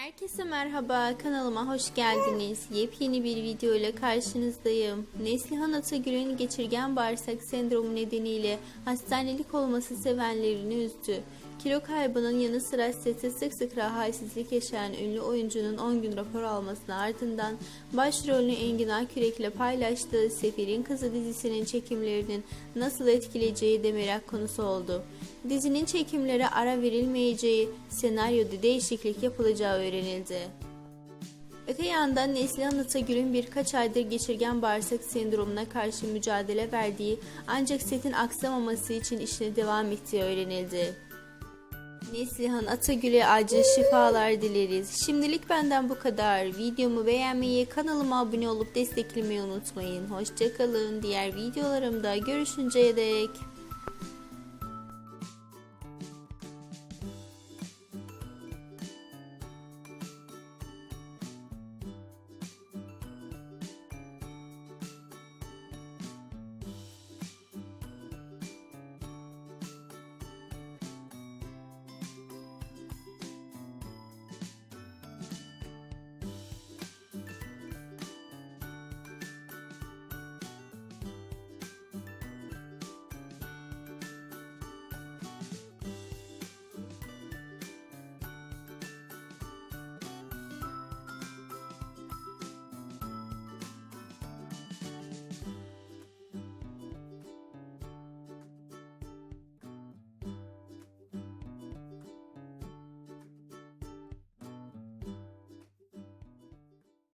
Herkese merhaba, kanalıma hoş geldiniz. Yepyeni bir video ile karşınızdayım. Neslihan Atagül'ün geçirgen bağırsak sendromu nedeniyle hastanelik olması sevenlerini üzdü. Kilo kaybının yanı sıra sette sık sık rahatsızlık yaşayan ünlü oyuncunun 10 gün rapor almasının ardından başrolünü Engin Akürek ile paylaştığı Sefir'in Kızı dizisinin çekimlerinin nasıl etkileyeceği de merak konusu oldu. Dizinin çekimlere ara verilmeyeceği, senaryoda değişiklik yapılacağı öğrenildi. Öte yandan Neslihan Atagül'ün birkaç aydır geçirgen bağırsak sendromuna karşı mücadele verdiği ancak setin aksamaması için işine devam ettiği öğrenildi. Neslihan Atagül'e acil şifalar dileriz. Şimdilik benden bu kadar. Videomu beğenmeyi, kanalıma abone olup desteklemeyi unutmayın. Hoşçakalın. Diğer videolarımda görüşünceye dek.